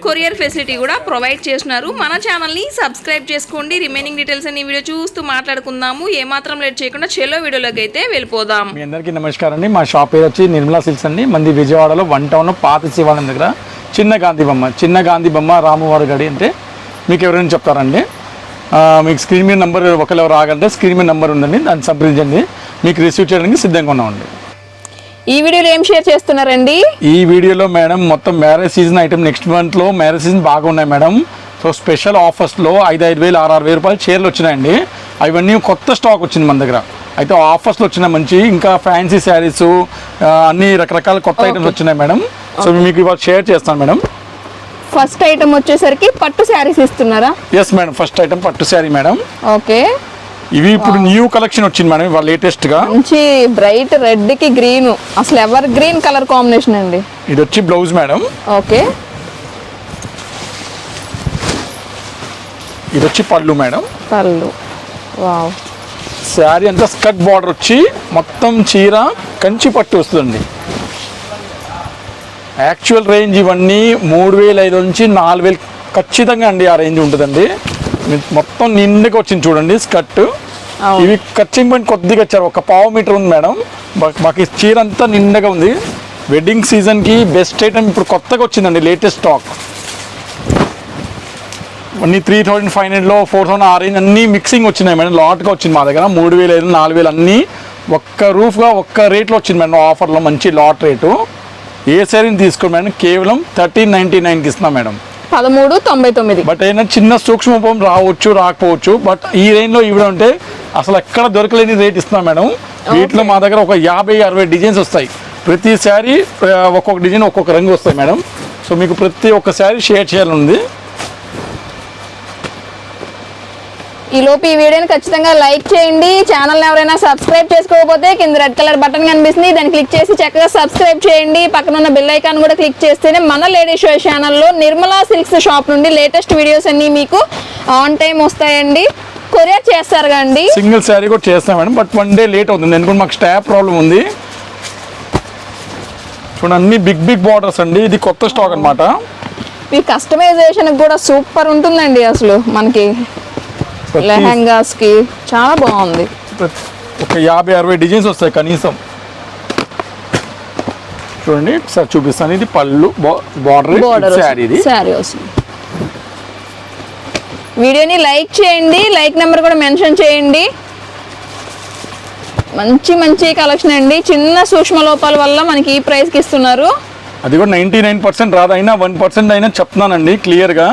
Courier facility కూడా provide చేస్తున్నారు. మన ఛానల్ని సబ్స్క్రైబ్ చేసుకోండి. రిమైనింగ్ డీటెయిల్స్ అన్ని వీడియో చూస్తూ మాట్లాడుకుందాము. ఏమాత్రం లేట్ చేయకుండా చెలో వీడియోలోకి అయితే వెళ్ళిపోదాం. మీ అందరికీ నమస్కారం అండి. మా షాప్ పేరు వచ్చి నిర్మలా సిల్స్ అండి. మంది విజయవాడలో వన్ టౌన్ పాత శివాలయం దగ్గర చిన్న గాంధీ బొమ్మ చిన్న గాంధీ బొమ్మ రామువారి గడి అంటే మీకు ఎవరైనా చెప్తారండి? మీకు స్క్రీన్ మీద నెంబర్ ఒకరు రాగలంటే స్క్రీన్ మీద నెంబర్ ఉందండి. దాన్ని సంప్రదించండి మీకు రిసీవ్ చేయడానికి సిద్ధంగా ఉన్నామండి. ఈ వీడియోలో ఏం షేర్ చేస్తున్నారండి? ఈ వీడియోలో మేడం మొత్తం మ్యారేజ్ సీజన్ ఐటమ్ నెక్స్ట్ మంత్లో మ్యారేజ్ సీజన్ బాగున్నాయి మేడం. సో స్పెషల్ ఆఫర్స్లో ఐదు ఐదు వేలు ఆరు ఆరు వేలు రూపాయలు చీరలు వచ్చినాయండి. అవన్నీ కొత్త స్టాక్ వచ్చింది మన దగ్గర. అయితే ఆఫర్స్లో వచ్చిన మంచి. ఇంకా ఫ్యాన్సీ శారీస్ అన్ని రకరకాల కొత్త ఐటమ్స్ వచ్చినాయి మేడం. సో మీకు ఇవాళ షేర్ చేస్తాను మేడం. ఫస్ట్ ఐటమ్ వచ్చేసరికి పట్టు శారీస్ ఇస్తున్నారా? Yes madam. ఫస్ట్ ఐటమ్ పట్టు శారీ మేడం. ఓకే ఇవి ఇప్పుడు న్యూ కలెక్షన్ వచ్చింది మేడం ఇవాళ లేటెస్ట్గా మంచి బ్రైట్ రెడ్కి గ్రీన్ అసలు ఎవర్ గ్రీన్ కలర్ కాంబినేషన్ అండి? ఇది వచ్చి బ్లౌజ్ మేడం. ఓకే. ఇది వచ్చి పళ్ళు మేడం. పళ్ళు. వావ్. శారీ అంతా స్కర్ట్ బార్డర్ వచ్చి మొత్తం చీర కంచి పట్టు వస్తుందండి. యాక్చువల్ రేంజ్ ఇవన్నీ మూడు వేల ఐదు నుంచి నాలుగు వేలు ఖచ్చితంగా అండి ఆ రేంజ్ ఉంటుందండి. మొత్తం నిండుగా వచ్చింది చూడండి స్కర్ట్. ఇవి కచ్చింగ్ పాయింట్ కొద్దిగా వచ్చారు ఒక పావు మీటర్ ఉంది మేడం. మాకు చీర అంతా నిండుగా ఉంది. వెడ్డింగ్ సీజన్కి బెస్ట్ ఐటమ్ ఇప్పుడు కొత్తగా వచ్చిందండి లేటెస్ట్ స్టాక్ అన్ని త్రీ థౌజండ్ ఫైవ్ హండ్రెడ్లో ఫోర్ థౌసండ్ ఆ రేంజ్ అన్నీ మిక్సింగ్ వచ్చినాయి మేడం. లాట్గా వచ్చింది మా దగ్గర. మూడు వేలు ఐదు నాలుగు వేలు అన్నీ ఒక్క రూఫ్గా ఒక్క రేట్లో వచ్చింది మేడం ఆఫర్లో మంచి లాట్ రేటు ఏ శారీని తీసుకోండి మేడం? కేవలం థర్టీన్ నైంటీ నైన్కి ఇస్తున్నాం మేడం. పదమూడు తొంభై తొమ్మిది. బట్ అయినా చిన్న సూక్ష్మపం రావచ్చు రాకపోవచ్చు బట్ ఈ రేంజ్లో ఇవ్వడం అంటే అసలు ఎక్కడ దొరకలేని రేట్ ఇస్తున్నాం మేడం. వీటిలో మా దగ్గర ఒక యాభై అరవై డిజైన్స్ వస్తాయి. ప్రతి శారీ ఒక్కొక్క డిజైన్ ఒక్కొక్క రంగు వస్తాయి మేడం. సో మీకు ప్రతి ఒక్క శారీ షేర్ చేయాలని ఉంది ఈ లోపు ఈ వీడియోని ఖచ్చితంగా లైక్ చేయండి. ఛానల్ ఎవరైనా సబ్స్క్రైబ్ చేసుకోకపోతే కింద రెడ్ కలర్ బటన్ కనిపిస్తుంది. దాన్ని క్లిక్ చేసి చక్కగా సబ్స్క్రైబ్ చేయండి. పక్కన ఉన్న బెల్ ఐకాన్ కూడా క్లిక్ చేస్తేనే మన లేడీ షో ఛానల్లో నిర్మలా సిల్క్స్ షాప్ నుండి లేటెస్ట్ వీడియోస్ అన్ని మీకు ఆన్ టైం వస్తాయండి. కొరియర్ చేస్తారు కండి సింగిల్ శారీ కూడా చేస్తాం madam. But one day late అవుతుంది. ఎందుకంటే మాకు స్టాప్ ప్రాబ్లం ఉంది. చూడండి అన్ని బిగ్ బిగ్ బార్డర్స్ అండి. ఇది కొత్త స్టాక్ అన్నమాట. ఈ కస్టమైజేషన్ కూడా సూపర్ ఉంటుందండి అసలు మనకి. లెహంగాస్కి చాలా బాగుంది. ఒక యాభై అరవై డిజైన్స్ వస్తాయి కనీసం. చూడండి సార్ చూపిస్తాను. ఇది పళ్ళు బార్డర్ బోర్డర్ శారీ ఇది. శారీ వస్తుంది. వీడియోని లైక్ చేయండి లైక్ నెంబర్ కూడా మెన్షన్ చేయండి. మంచి మంచి కలెక్షన్ అండి. చిన్న సూక్ష్మ లోపాల వల్ల మనకి ఈ ప్రైస్కి ఇస్తున్నారు. అది కూడా నైంటీ నైన్ పర్సెంట్ రాదు అయినా వన్ పర్సెంట్ అయినా చెప్తున్నానండి క్లియర్గా.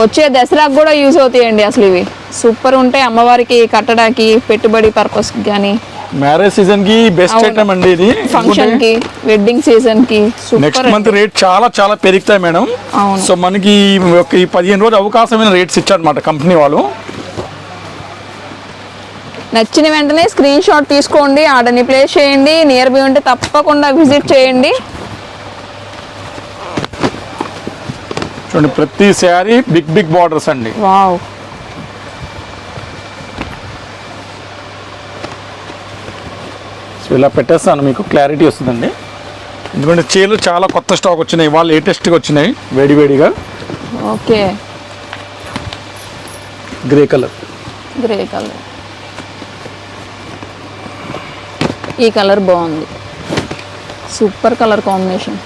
వచ్చే దసరాకు కూడా యూజ్ అవుతాయండి అసలు ఇవి. సూపర్ ఉంటాయి అమ్మవారికి కట్టడానికి పెట్టుబడి పర్పస్ కానీ మ్యారేజ్ సీజన్కి బెస్ట్. ఐటమ్ అండి ఇది. ఫంక్షన్కి వెడ్డింగ్ సీజన్కి నెక్స్ట్ మంత్ రేట్ చాలా చాలా పెరుగుతాయి మేడం. సో మనకి ఈ ఒక పదిహేను రోజు అవకాశమైన రేట్స్ ఇచ్చారనమాట కంపెనీ వాళ్ళు. నచ్చిన వెంటనే స్క్రీన్ షాట్ తీసుకోండి ఆర్డర్ని ప్లేస్ చేయండి నియర్ బై ఉంటే తప్పకుండా విజిట్ చేయండి. చూడండి ప్రతి శారీ బిగ్ బిగ్ బార్డర్స్ అండి. వావ్. సో ఇలా పెట్టేస్తాను మీకు క్లారిటీ వస్తుందండి. ఎందుకంటే చీరలు చాలా కొత్త స్టాక్ వచ్చినాయి వాళ్ళు లేటెస్ట్గా వచ్చినాయి వేడి వేడిగా. Okay. Grey colour grey colour ఈ కలర్ బాగుంది. సూపర్ కలర్ కాంబినేషన్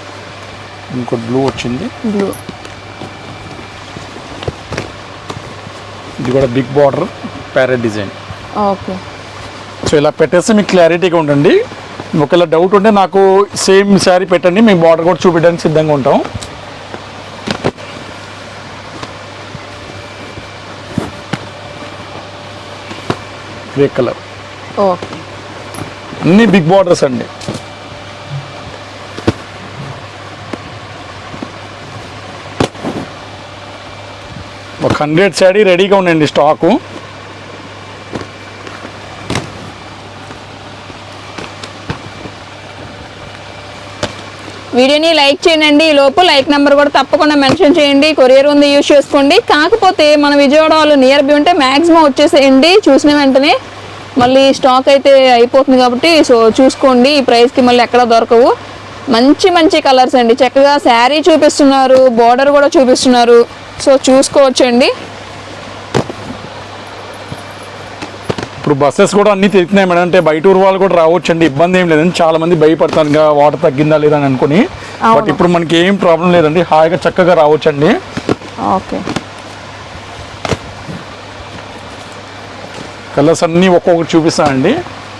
ఇంకో బ్లూ వచ్చింది. బ్లూ ఇది కూడా big border parrot design. Okay. So ఇలా పెట్టేస్తే మీకు క్లారిటీగా ఉండండి. ఒకవేళ డౌట్ ఉంటే నాకు సేమ్ శారీ పెట్టండి మేము బార్డర్ కూడా చూపించడానికి సిద్ధంగా ఉంటాం. Grey colour okay. అన్ని బిగ్ బార్డర్స్ అండి. ఒక హండ్రెడ్ శాడీ రెడీగా ఉండండి స్టాకు. వీడియోని లైక్ చేయండి ఈ లోపు లైక్ నెంబర్ కూడా తప్పకుండా మెన్షన్ చేయండి కొరియర్ ఉంది యూజ్ చేసుకోండి. కాకపోతే మన విజయవాడ వాళ్ళు నియర్ బై ఉంటే మ్యాక్సిమం వచ్చేసేయండి. చూసిన వెంటనే మళ్ళీ స్టాక్ అయితే అయిపోతుంది కాబట్టి సో చూసుకోండి ఈ ప్రైస్కి మళ్ళీ ఎక్కడ దొరకవు. మంచి మంచి కలర్స్ అండి. చక్కగా శారీ చూపిస్తున్నారు బార్డర్ కూడా చూపిస్తున్నారు. సో చూసుకోవచ్చండి. ఇప్పుడు బస్సెస్ కూడా అన్ని తిరుగుతున్నాయి మేడం. అంటే బయట ఊరు వాళ్ళు కూడా రావచ్చు అండి ఇబ్బంది ఏం లేదండి. చాలా మంది భయపడతారు. ఇంకా వాటర్ తగ్గిందా లేదా అని అనుకుని. బట్. ఇప్పుడు మనకి ఏం ప్రాబ్లం లేదండి. హాయిగా చక్కగా రావచ్చు అండి ఓకే. కలర్స్ అన్నీ ఒక్కొక్కటి చూపిస్తానండి.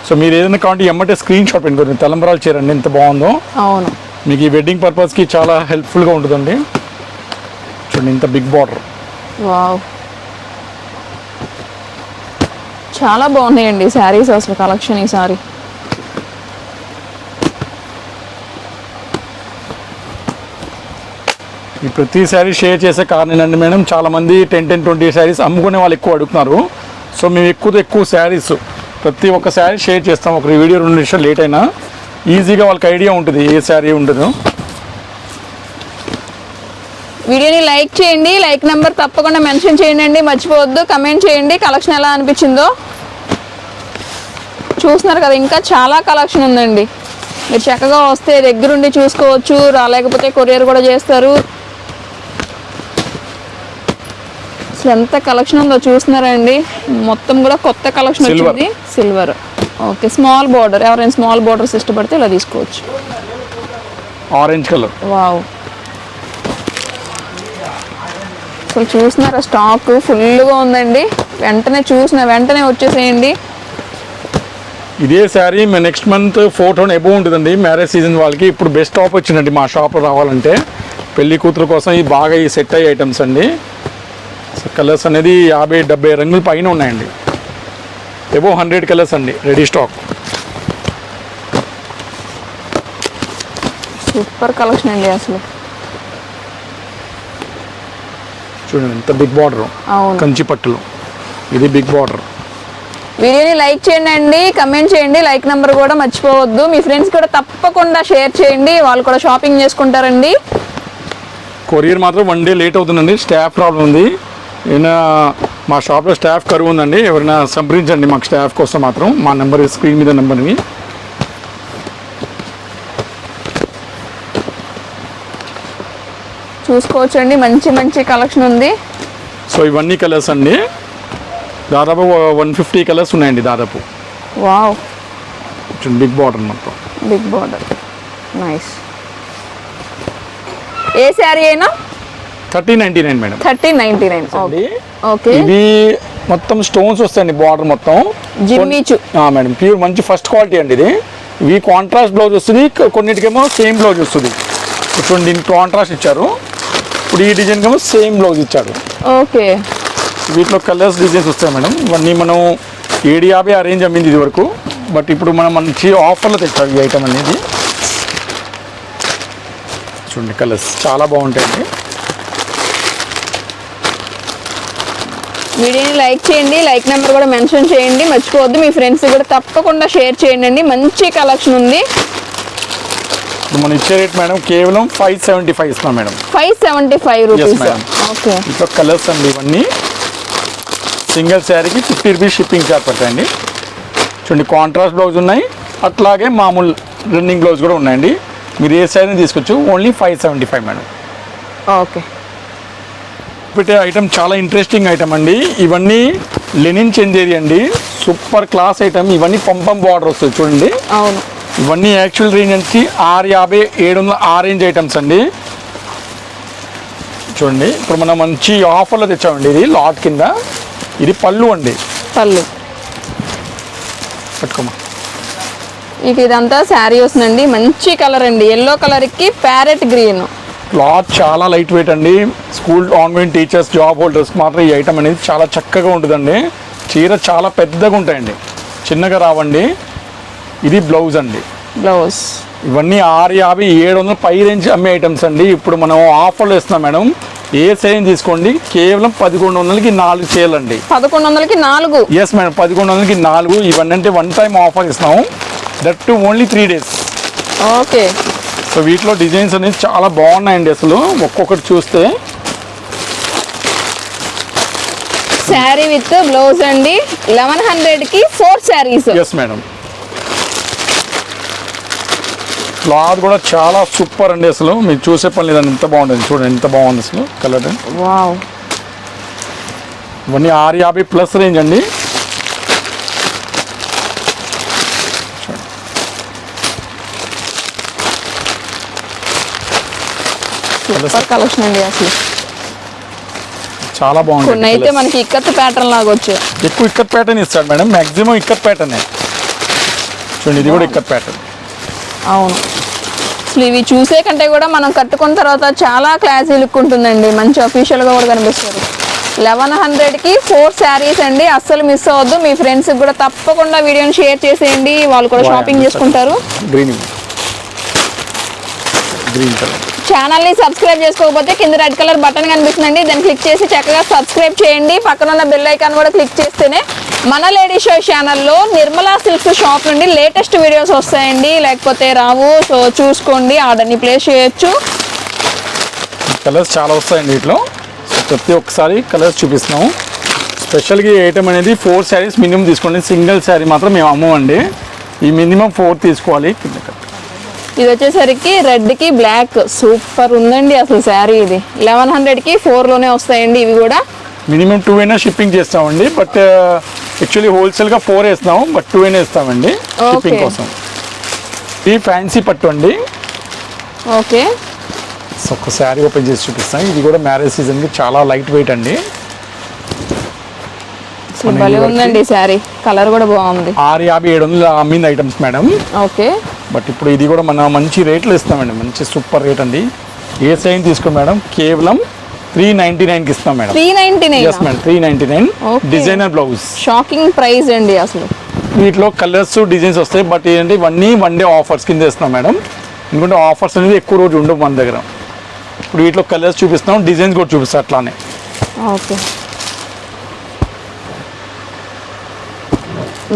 సో మీరు ఏదైనా కావాలంటే ఎమ్మటే స్క్రీన్ షాట్ పెట్టుకోండి. తలంబరాలు చీరండి ఎంత బాగుందో. అవును. మీకు ఈ వెడ్డింగ్ పర్పస్కి చాలా హెల్ప్ఫుల్గా ఉంటుందండి. చూడండి ఇంత బిగ్ బార్డర్. వావ్. చాలా బాగున్నాయండి శారీస్ అసలు కలెక్షన్ ఈ సారీ ఈ ప్రతి శారీ షేర్ చేసే కారణం ఏంటంటే మేడం చాలా మంది టెన్ టెన్ ట్వంటీ శారీస్ అమ్ముకునే వాళ్ళు ఎక్కువ అడుగుతున్నారు. సో మేము ఎక్కువ ఎక్కువ శారీస్ ప్రతి ఒక్క శారీ షేర్ చేస్తాం. ఒక వీడియో రెండు నిమిషాలు లేట్ అయినా ఈజీగా వాళ్ళకి ఐడియా ఉంటుంది ఏ శారీ ఉంటుందో వీడియోని లైక్ చేయండి లైక్ నెంబర్ తప్పకుండా మెన్షన్ చేయండి మర్చిపోవద్దు. కమెంట్ చేయండి కలెక్షన్ ఎలా అనిపించిందో. చూస్తున్నారు కదా ఇంకా చాలా కలెక్షన్ ఉందండి. మీరు చక్కగా వస్తే దగ్గరుండి చూసుకోవచ్చు రాలేకపోతే కొరియర్ కూడా చేస్తారు. అసలు ఎంత కలెక్షన్ ఉందో చూస్తున్నారండి. మొత్తం కూడా కొత్త కలెక్షన్. వచ్చింది. Silver okay small border. ఎవరైనా స్మాల్ బార్డర్స్ ఇష్టపడితే ఇలా తీసుకోవచ్చు. Orange colour wow. అసలు చూస్తున్నారా? స్టాక్ ఫుల్గా ఉందండి. వెంటనే చూసిన వెంటనే వచ్చేసేయండి. ఇదే sari next month four thousand above ఉంటుందండి. మ్యారేజ్ సీజన్ వాళ్ళకి ఇప్పుడు బెస్ట్ ఆఫ్ వచ్చిందండి మా షాప్లో రావాలంటే. పెళ్ళి కూతురు కోసం ఈ బాగా ఈ సెట్ అయ్యే ఐటమ్స్ అండి. కలర్స్ అనేది యాభై డెబ్బై రంగుల పైన ఉన్నాయండి. ఎబో హండ్రెడ్ కలర్స్ అండి రెడీ స్టాక్. సూపర్ కలెక్షన్ అండి అసలు. చూడండి ఎంత బిగ్ బార్డర్ కంచి పట్టులో. ఇది బిగ్ బార్డర్ వీడియోని లైక్ చేయండి అండి కమెంట్ చేయండి లైక్ నెంబర్ కూడా మర్చిపోవద్దు. మీ ఫ్రెండ్స్ కూడా తప్పకుండా షేర్ చేయండి వాళ్ళు కూడా షాపింగ్ చేసుకుంటారండి. కొరియర్ మాత్రం వన్ డే లేట్ అవుతుందండి స్టాఫ్ ప్రాబ్లం ఉంది. ఏమైనా మా షాప్లో స్టాఫ్ కరువు ఉందండి ఎవరైనా సంప్రదించండి మాకు స్టాఫ్ కోసం మాత్రం. మా నెంబర్ స్క్రీన్ మీద నెంబర్ని చూసుకోవచ్చండి. మంచి మంచి కలెక్షన్ ఉంది. సో ఇవన్నీ కలర్స్ అండి. దాదాపు వన్ ఫిఫ్టీ కలర్స్ ఉన్నాయండి దాదాపు. వావ్. బిగ్ బార్డర్ మొత్తం. Big border. నైస్. ఏ శారీ అయినా? Thirty ninety nine madam. Thirty ninety nine. Okay. ఇవి మొత్తం స్టోన్స్ వస్తాయండి బార్డర్ మొత్తం. జిమ్మిచు ఆ, మేడం ప్యూర్ మంచి ఫస్ట్ క్వాలిటీ అండి ఇది. ఇవి కాంట్రాస్ట్ బ్లౌజ్ వస్తుంది కొన్నిటికేమో సేమ్ బ్లౌజ్ వస్తుంది. చూడండి దీనికి కాంట్రాస్ట్ ఇచ్చారు. ఇప్పుడు ఈ డిజైన్కి ఏమో సేమ్ బ్లౌజ్ ఇచ్చారు ఓకే. వీటిలో కలర్స్ డిజైన్స్ వస్తాయి మేడం. ఇవన్నీ మనం ఏడు యాభై ఆ రేంజ్ అమ్మింది ఇది వరకు. బట్ ఇప్పుడు మనం మంచి ఆఫర్లో తెచ్చాం ఈ ఐటమ్ అనేది. చూడండి కలర్స్ చాలా బాగుంటాయండి. వీడియోని లైక్ చేయండి లైక్ నెంబర్ కూడా మెన్షన్ చేయండి. మర్చిపోవద్దు మీ ఫ్రెండ్స్ కూడా తప్పకుండా షేర్ చేయండి మంచి కలెక్షన్ ఉంది. ఇప్పుడు మనం ఇచ్చే రేట్ మేడం కేవలం ఫైవ్ సెవెంటీ ఫైవ్ ఇస్తున్నాం madam. Five seventy five rupees. Okay ఇంట్లో కలర్స్ అండి ఇవన్నీ. సింగిల్ శారీకి ఫిఫ్టీ రూపీస్ షిప్పింగ్ చార్జ్ పడతాయండి. చూడండి కాంట్రాస్ట్ బ్లౌజ్ ఉన్నాయి. అట్లాగే మామూలు రన్నింగ్ బ్లౌజ్ కూడా ఉన్నాయండి. మీరు ఏ శారీని తీసుకోవచ్చు? Only five seventy five madam. Okay పెట్టే ఐటమ్ చాలా ఇంట్రెస్టింగ్ ఐటమ్ అండి. ఇవన్నీ లెనిన్ చెందేది అండి. సూపర్ క్లాస్ ఐటమ్ ఇవన్నీ పంపం బార్డర్ వస్తుంది చూడండి. అవును. ఇవన్నీ యాక్చువల్ రేంజ్ నుంచి ఆరు యాభై ఏడు వందల ఆ రేంజ్ ఐటమ్స్ అండి. చూడండి ఇప్పుడు మనం మంచి ఆఫర్లో తెచ్చామండి ఇది లాట్ కింద. ఇది పళ్ళు అండి. పళ్ళు. పట్టుకోమా. ఇక ఇదంతా శారీ వస్తుందండి మంచి కలర్ అండి. ఎల్లో కలర్కి ప్యారెట్ గ్రీన్ క్లాత్ చాలా లైట్ వెయిట్ అండి. School online teachers job holders మాత్రం ఈ ఐటమ్ అనేది చాలా చక్కగా ఉంటుందండి. చీర చాలా పెద్దగా ఉంటాయండి. చిన్నగా రావండి. ఇది బ్లౌజ్ అండి. బ్లౌజ్. ఇవన్నీ ఆరు యాభై ఏడు వందల పై రేంజ్ అమ్మే ఐటమ్స్ అండి. ఇప్పుడు మనం ఆఫర్లో ఇస్తున్నాం మేడం. ఏ సైజ్ తీసుకోండి? కేవలం పదకొండు వందలకి నాలుగు చీరలండి పదకొండు వందలకి నాలుగు. ఎస్ మేడం పదకొండు వందలకి నాలుగు. ఇవన్నీ అంటే వన్ టైం ఆఫర్ ఇస్తున్నాము that too only three days okay. So వీటిలో డిజైన్స్ అనేది చాలా బాగున్నాయండి అసలు. ఒక్కొక్కటి చూస్తే. శారీ విత్ బ్లౌజ్ అండి. లెవెన్ హండ్రెడ్కి four saris yes madam. Cloth కూడా చాలా సూపర్ అండి అసలు. మీరు చూసే పని లేదండి ఎంత బాగుంటుంది చూడండి ఎంత బాగుంది అసలు కలర్. ఇవన్నీ ఆరు యాభై ప్లస్ రేంజ్ అండి. కలెక్షన్ అండి అసలు. చాలా కొన్ని బాగుంది అయితే మనకి ఇక్కత్ ప్యాటర్న్ లాగా వచ్చాయి ఎక్కువ ఇక్కత్ ప్యాటర్న్ ఇస్తాడు మేడం. మ్యాక్సిమం ఇక్కత్ ప్యాటర్నే చూడండి ఇది కూడా ఇక్కత్ ప్యాటర్న్ అవును. అసలు ఇవి చూసే కంటే కూడా మనం కట్టుకున్న తర్వాత చాలా క్లాసీ లుక్ ఉంటుందండి. మంచి అఫీషియల్గా కూడా కనిపిస్తారు లెవెన్ హండ్రెడ్కి ఫోర్ శారీస్ అండి. అస్సలు మిస్ అవ్వద్దు. మీ ఫ్రెండ్స్కి కూడా తప్పకుండా వీడియోని షేర్ చేసేయండి. వాళ్ళు కూడా షాపింగ్ చేసుకుంటారు. ఛానల్ని సబ్స్క్రైబ్ చేసుకోకపోతే కింద రెడ్ కలర్ బటన్ కనిపిస్తుందండి. దాన్ని క్లిక్ చేసి చక్కగా సబ్స్క్రైబ్ చేయండి. పక్కన ఉన్న బెల్ ఐకాన్ కూడా క్లిక్ చేస్తేనే మన లేడీ షో ఛానల్లో నిర్మలా సిల్క్స్ షాప్ నుండి లేటెస్ట్ వీడియోస్ వస్తాయండి. లేకపోతే రావు సో చూసుకోండి ఆర్డర్ని ప్లేస్ చేయొచ్చు. కలర్స్ చాలా వస్తాయండి వీటిలో. ప్రతి ఒక్కసారి కలర్స్ చూపిస్తున్నాము. స్పెషల్గా ఐటమ్ అనేది ఫోర్ శారీస్ మినిమం తీసుకోండి. సింగిల్ శారీ మాత్రం మేము అమ్మమండి. ఈ మినిమం ఫోర్ తీసుకోవాలి. కింద. ఇది వచ్చేసరికి రెడ్కి బ్లాక్ సూపర్ ఉందండి అసలు శారీ ఇది. లెవెన్ హండ్రెడ్కి ఫోర్లోనే వస్తాయండి ఇవి కూడా. మినిమం టూ అయినా షిప్పింగ్ చేస్తామండి. బట్ యాక్చువల్లీ హోల్సేల్గా ఫోర్ వేస్తాము బట్ టూ అయినా ఇస్తామండి షిప్పింగ్. కోసం. ఇది ఫ్యాన్సీ పట్టు అండి. ఓకే. సో ఒక శారీ ఓపెన్ చేసి చూపిస్తాం ఇది కూడా మ్యారేజ్ సీజన్కి చాలా లైట్ వెయిట్ అండి. ఉందండి శారీ. కలర్ కూడా బాగుంది. ఆరు యాభై ఏడు వందలు అమ్మింది ఐటమ్స్ మేడం. ఓకే. బట్ ఇప్పుడు ఇది కూడా మన మంచి రేట్లో ఇస్తామండి. మంచి సూపర్ రేట్ అండి. ఏ సైన్ తీసుకో మేడం? కేవలం త్రీ నైంటీ నైన్కి ఇస్తాం madam. Three ninety nine? Yes madam three ninety nine. Designer blouse shocking price అండి అసలు. వీటిలో కలర్స్ డిజైన్స్ వస్తాయి బట్ ఏంటంటే ఇవన్నీ వన్ డే ఆఫర్స్ కింద ఇస్తున్నాం మేడం. ఎందుకంటే ఆఫర్స్ అనేది ఎక్కువ రోజు ఉండవు మన దగ్గర. ఇప్పుడు వీటిలో కలర్స్ చూపిస్తాం డిజైన్స్ కూడా చూపిస్తాం అట్లానే. ఓకే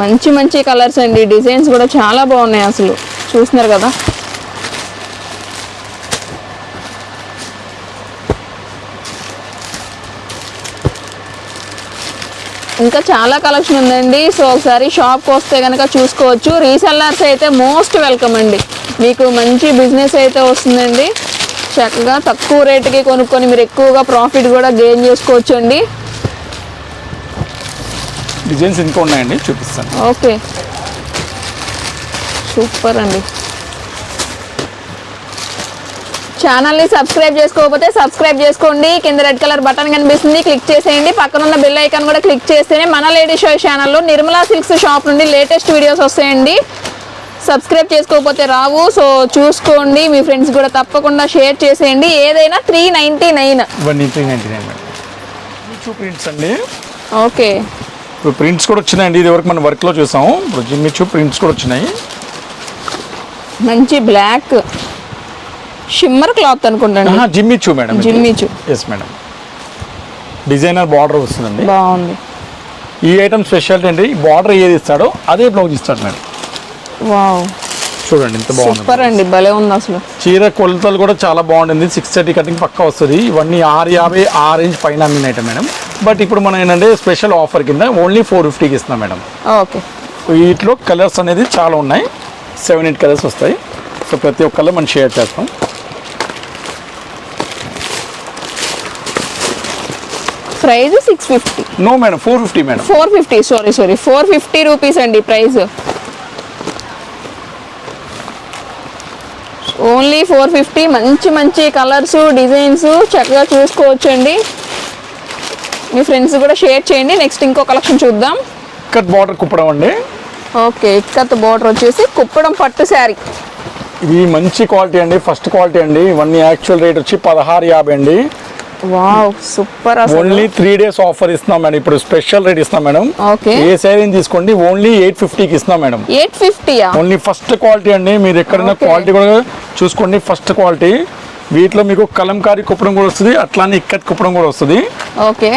మంచి మంచి కలర్స్ అండి డిజైన్స్ కూడా చాలా బాగున్నాయి అసలు. చూస్తున్నారు కదా? ఇంకా చాలా కలెక్షన్ ఉందండి. సో ఒకసారి షాప్కి వస్తే కనుక చూసుకోవచ్చు. రీసెల్లర్స్ అయితే మోస్ట్ వెల్కమ్ అండి. మీకు మంచి బిజినెస్ అయితే వస్తుందండి. చక్కగా తక్కువ రేటుకి కొనుక్కొని మీరు ఎక్కువగా ప్రాఫిట్ కూడా గెయిన్ చేసుకోవచ్చు అండి డిజైన్స్ ఇంకా ఉన్నాయండి చూపిస్తాను. ఓకే సూపర్ అండి. ఛానల్ని సబ్స్క్రైబ్ చేసుకోకపోతే సబ్స్క్రైబ్ చేసుకోండి. కింద రెడ్ కలర్ బటన్ కనిపిస్తుంది. క్లిక్ చేసేయండి. పక్కన ఉన్న బెల్ ఐకాన్ కూడా క్లిక్ చేస్తేనే మన లేడీ షో ఛానల్లో నిర్మలా సిల్క్స్ షాప్ నుండి లేటెస్ట్ వీడియోస్ వస్తాయండి. సబ్స్క్రైబ్ చేసుకోకపోతే రావు. సో చూసుకోండి. మీ ఫ్రెండ్స్ కూడా తప్పకుండా షేర్ చేసేయండి. ఏదైనా త్రీ నైంటీ నైన్. ప్రింట్స్ అండి. ఓకే. ఇప్పుడు ప్రింట్స్ కూడా వచ్చినాయండి. ఇది వరకు మనం వర్క్లో చూసాము. ఇప్పుడు జిమ్మిచూ ప్రింట్స్ కూడా వచ్చినాయి. మంచి black shimmer cloth అనుకుంటాండి Jimmy Choo madam Jimmy Choo yes madam. Designer border వస్తుందండి. బాగుంది. ఈ ఐటమ్ స్పెషాలిటీ ఈ బార్డర్ ఏది ఇస్తాడో అదే బ్లౌజ్ ఇస్తాడు మేడం. వావ్. చూడండి ఎంత బాగుంది. సూపర్ అండి భలే ఉంది అసలు. చీర కొలతలు కూడా చాలా బాగుంటుంది. సిక్స్ థర్టీ కటింగ్ పక్కా వస్తుంది. ఇవన్నీ ఆరు యాభై ఆరు ఇంచ్ పైన అమ్మిన ఐటమ్ మేడం. బట్ ఇప్పుడు మనం ఏంటంటే స్పెషల్ ఆఫర్ కింద ఓన్లీ ఫోర్ ఫిఫ్టీకి ఇస్తున్నాం మేడం. ఓకే. వీటిలో కలర్స్ అనేది చాలా ఉన్నాయి. సెవెన్ ఎయిట్ కలర్స్ వస్తాయి. సో ప్రతి ఒక్క కలర్ మనం షేర్ చేస్తాం. Price six fifty no madam four fifty madam. Four fifty sorry sorry four fifty rupees అండి ప్రైస్. ఓన్లీ ఫోర్ ఫిఫ్టీ మంచి మంచి కలర్స్ డిజైన్స్ చక్కగా చూసుకోవచ్చు అండి మీ ఫ్రెండ్స్ కూడా షేర్ చేయండి. నెక్స్ట్ ఇంకో కలెక్షన్ చూద్దాం. కట్ బార్డర్ కుప్పడం అండి. ఓకే ఇక్కత్ బోర్డర్ వచ్చేసి కుప్పడం పట్టు శారీ. ఇది మంచి క్వాలిటీ అండి ఫస్ట్ క్వాలిటీ అండి. ఇవన్నీ యాక్చువల్ రేట్ వచ్చి పదహారు యాభై అండి. Wow super only three days offer ఇస్తున్నాం మేడం. ఇప్పుడు స్పెషల్ రేట్ ఇస్తున్నాం మేడం. ఓకే. ఏ శారీని తీసుకోండి ఓన్లీ ఎయిట్ ఫిఫ్టీకి ఇస్తున్నాం మేడం. ఎయిట్ ఫిఫ్టీయా ఓన్లీ ఫస్ట్ క్వాలిటీ అండి. మీరు ఎక్కడైనా. క్వాలిటీ కూడా చూసుకోండి ఫస్ట్ క్వాలిటీ వీటిలో మీకు కలంకారీ కుప్పడం కూడా వస్తుంది అట్లానే ఇక్కత్ కుప్పడం కూడా వస్తుంది. ఓకే.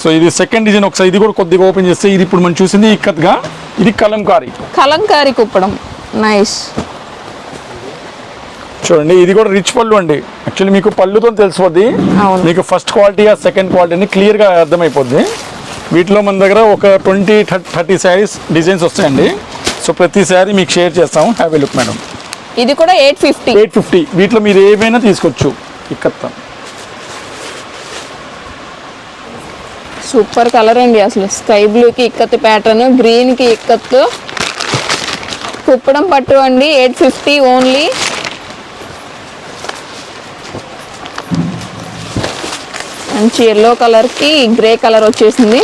సో ఇది సెకండ్ డిజైన్ ఒకసారి ఇది కూడా కొద్దిగా ఓపెన్ చేస్తే ఇది ఇప్పుడు మనం చూసింది ఇక్కత్గా. ఇది కలంకారీ. కలంకారీ కుప్పడం. నైస్ చూడండి ఇది కూడా రిచ్ పళ్ళు అండి. యాక్చువల్లీ మీకు పళ్ళుతో తెలిసిపోద్ది. మీకు ఫస్ట్ క్వాలిటీ సెకండ్ క్వాలిటీ అని క్లియర్గా అర్థమైపోద్ది. వీటిలో మన దగ్గర ఒక ట్వంటీ థర్టీ శారీస్ డిజైన్స్ వస్తాయండి. సో ప్రతి శారీ మీకు షేర్ చేస్తాము. హ్యావ్ లుక్ మేడం ఇది కూడా ఎయిట్ ఫిఫ్టీ ఎయిట్ ఫిఫ్టీ వీటిలో మీరు ఏవైనా తీసుకోవచ్చు. ఇక్కత్తా. సూపర్ కలర్ అండి అసలు. స్కై బ్లూకి ఇక్కత్ ప్యాటర్న్ గ్రీన్కి ఇక్కత్. కుప్పడం పట్టు అండి. ఎయిట్ ఫిఫ్టీ ఓన్లీ మంచి ఎల్లో కలర్కి గ్రే కలర్ వచ్చేసింది.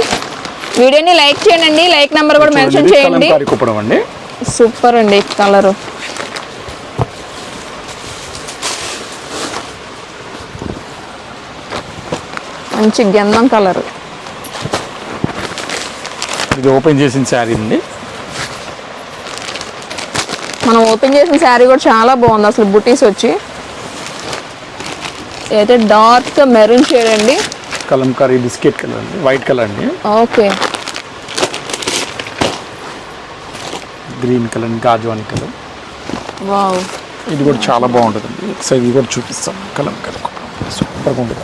వీడియోని లైక్ చేయండి లైక్ నెంబర్ కూడా మెన్షన్ చేయండి. సూపర్ అండి కలరు మంచి గంధం కలర్ ఇది ఓపెన్ చేసిన శారీ అండి. మనం ఓపెన్ చేసిన శారీ కూడా చాలా బాగుంది అసలు బుటీస్ వచ్చి. అయితే డార్క్ మెరూన్ షేడ్ అండి? కలంకారీ బిస్కెట్ కలర్ అండి వైట్ కలర్ అండి. ఓకే. గ్రీన్ కలర్ గాజువాని కలర్. వావ్. ఇది కూడా చాలా బాగుంటుందండి. ఒకసారి ఇది కూడా చూపిస్తాం. కలంకారీ సూపర్గా ఉంటుంది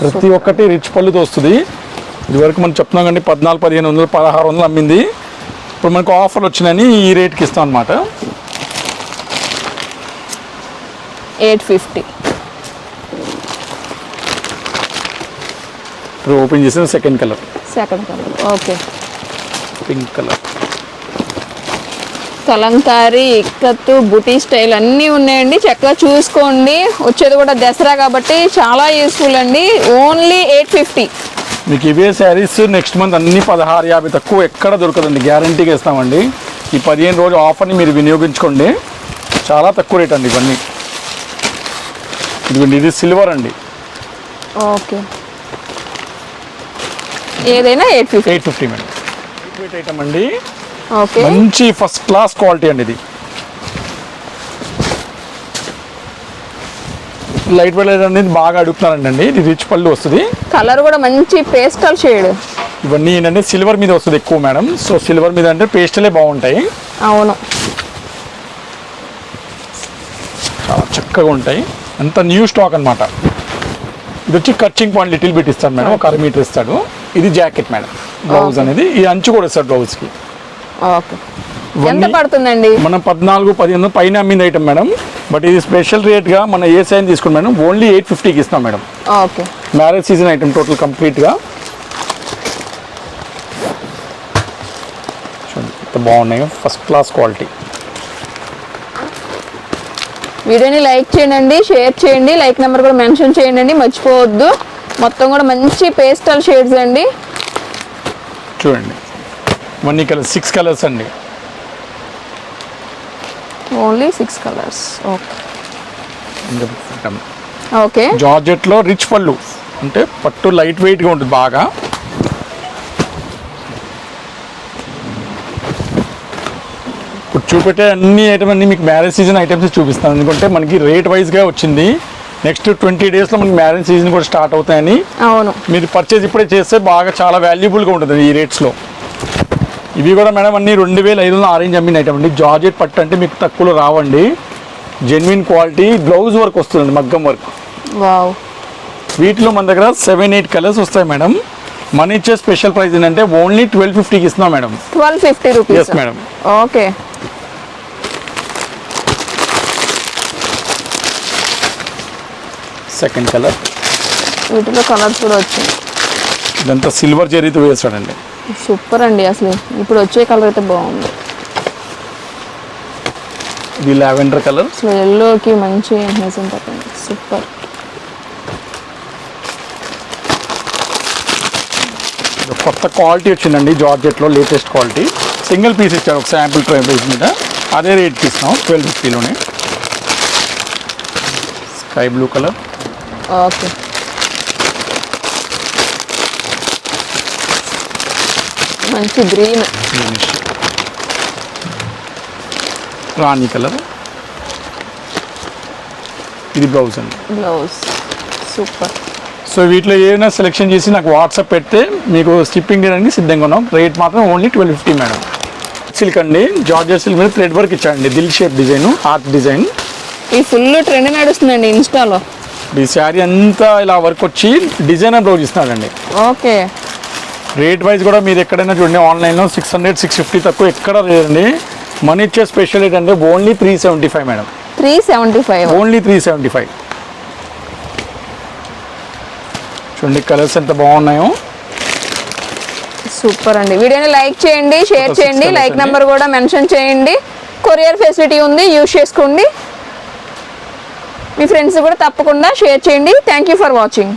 ప్రతి ఒక్కటి రిచ్ పళ్ళుతో వస్తుంది ఇదివరకు మనం చెప్తున్నాం కండి పద్నాలుగు పదిహేను వందలు పదహారు వందలు అమ్మింది. ఇప్పుడు మనకు ఆఫర్లు వచ్చినాయని ఈ రేట్కి ఇస్తాం అనమాట ఎయిట్ ఫిఫ్టీ. ఇప్పుడు ఓపెన్ చేసిన second colour second colour okay pink colour kalamkari ikat బుటీ స్టైల్ అన్నీ ఉన్నాయండి. చక్కగా చూసుకోండి. వచ్చేది కూడా దసరా కాబట్టి చాలా యూస్ఫుల్ అండి. ఓన్లీ ఎయిట్ ఫిఫ్టీ మీకు ఇవే శారీస్ నెక్స్ట్ మంత్ అన్ని పదహారు యాభై తక్కువ ఎక్కడ దొరకదండి. గ్యారంటీగా ఇస్తామండి. ఈ పదిహేను రోజు ఆఫర్ని మీరు వినియోగించుకోండి. చాలా తక్కువ రేట్ అండి ఇవన్నీ. ఇదిగోండి ఇది సిల్వర్ అండి. ఓకే ఏదైనా eight fifty. Eight fifty madam. Weight item అండి. ఓకే. మంచి ఫస్ట్ క్లాస్ క్వాలిటీ అండి ఇది. లైట్ వెయిట్ అనేది బాగా అడుగుతున్నారండి అండి. ఇది రిచ్ పళ్ళు వస్తుంది. కలర్ కూడా మంచి పేస్టల్ షేడ్ ఇవన్నీ ఏంటంటే సిల్వర్ మీద వస్తుంది ఎక్కువ మేడం. సో సిల్వర్ మీద అంటే పేస్టలే బాగుంటాయి. అవును. చాలా చక్కగా ఉంటాయి. అంత న్యూ స్టాక్ అన్నమాట. ఇది వచ్చి కచ్చింగ్ పాయింట్ లిటిల్ బిట్ ఇస్తాడు మేడం. ఒక అర మీటర్ ఇస్తాడు. ఇది జాకెట్ మేడం. బ్లౌజ్ అనేది ఈ అంచు కూడా ఇస్తాడు బ్లౌజ్కి ఓకే ఎంత పడుతుందండి? మనం పద్నాలుగు పదిహేను పైన అమ్మింది ఐటమ్ మేడం. బట్ ఇది స్పెషల్ రేట్గా మన ఏ సైన్ తీసుకుని మేడం ఓన్లీ ఎయిట్ ఫిఫ్టీకి ఇస్తాం madam. Okay marriage season item total కంప్లీట్గా ఎంత బాగున్నాయి. ఫస్ట్ క్లాస్ క్వాలిటీ వీడియోని లైక్ చేయండి షేర్ చేయండి లైక్ నెంబర్ కూడా మెన్షన్ చేయండి మర్చిపోవద్దు. మొత్తం కూడా మంచి పేస్టల్ షేడ్స్ అండి. చూడండి. ఇవన్నీ కలర్ సిక్స్ కలర్స్ అండి. Only six colours okay okay జార్జెట్లో rich పళ్ళు. అంటే పట్టు లైట్ వెయిట్గా ఉంటుంది బాగా. ఇప్పుడు చూపెట్టే అన్ని ఐటమ్ అన్ని మీకు మ్యారేజ్ సీజన్ ఐటమ్స్ చూపిస్తాను. ఎందుకంటే మనకి రేట్ వైజ్గా వచ్చింది. నెక్స్ట్ ట్వంటీ డేస్లో మనకి మ్యారేజ్ సీజన్ కూడా స్టార్ట్ అవుతాయని. అవును. మీరు పర్చేజ్ ఇప్పుడే చేస్తే బాగా చాలా వాల్యుబుల్గా ఉంటుంది ఈ రేట్స్లో ఇవి కూడా మేడం అన్ని రెండు వేల ఐదు వందల ఆరెంజ్ అమ్మిన ఐటమ్ అండి. జార్జెట్ పట్టు అంటే మీకు తక్కువలో రావండి. జెన్యున్ క్వాలిటీ బ్లౌజ్ వర్క్ వస్తుందండి మగ్గం వర్క్ వావ్. వీటిలో మన దగ్గర సెవెన్ ఎయిట్ కలర్స్ వస్తాయి మేడం. మన ఇచ్చే స్పెషల్ ప్రైస్ ఏంటంటే ఓన్లీ ట్వెల్వ్ ఫిఫ్టీకి ఇస్తున్నాం madam. Twelve fifty rupees madam okay second colour వీటిలో కలర్స్ కూడా వచ్చాయి. ఇదంతా సిల్వర్ జరీతో వేస్తాడండి సూపర్ అండి అసలు. ఇప్పుడు వచ్చే కలర్ అయితే బాగుంది. ఇది లావెండర్ కలర్ అసలు ఎల్లోకి మంచి మెజెంటా సూపర్ కొత్త క్వాలిటీ వచ్చిందండి జార్జెట్లో లేటెస్ట్ క్వాలిటీ సింగిల్ పీస్ ఇచ్చారు ఒక శాంపుల్ ట్రై పీస్ మీద. అదే రేట్కి ఇస్తాం ట్వెల్వ్ ఫిఫ్టీలోనే స్కై బ్లూ కలర్ ఓకే. మంచి గ్రీన్. రాణి కలర్. ఇది బ్లౌజ్ అండి. బ్లౌజ్. సూపర్. సో వీటిలో ఏదైనా సెలెక్షన్ చేసి నాకు వాట్సాప్ పెడితే మీకు స్టిప్పింగ్ చేయడానికి సిద్ధంగా ఉన్నాం. రేట్ మాత్రం only twelve fifty madam silk అండి. జార్జెట్ సిల్క్ మీద థ్రెడ్ వర్క్ ఇచ్చాడండి. దిల్ షేప్ డిజైన్ హార్ట్ డిజైన్ ఈ ఫుల్ ట్రెండ్ నడుస్తుందండి ఇన్స్టాలో ఈ శారీ అంతా ఇలా వర్క్ వచ్చి డిజైనర్ బ్లౌజ్ ఇస్తున్నాడండి. ఓకే. రేట్ వైజ్ కూడా మీరు ఎక్కడైనా చూడండి ఆన్లైన్లో సిక్స్ హండ్రెడ్ సిక్స్ ఫిఫ్టీ తక్కువ ఎక్కడ లేదండి. మన ఇచ్చే స్పెషల్ ఏంటంటే only three seventy five madam three seventy five only three seventy five చూడండి కలర్స్ ఎంత బాగున్నాయో. సూపర్ అండి. వీడియోని లైక్ చేయండి షేర్ చేయండి లైక్. నెంబర్ కూడా మెన్షన్ చేయండి. కొరియర్ ఫెసిలిటీ ఉంది యూజ్ చేసుకోండి. మీ ఫ్రెండ్స్ కూడా తప్పకుండా షేర్ చేయండి. Thank you for watching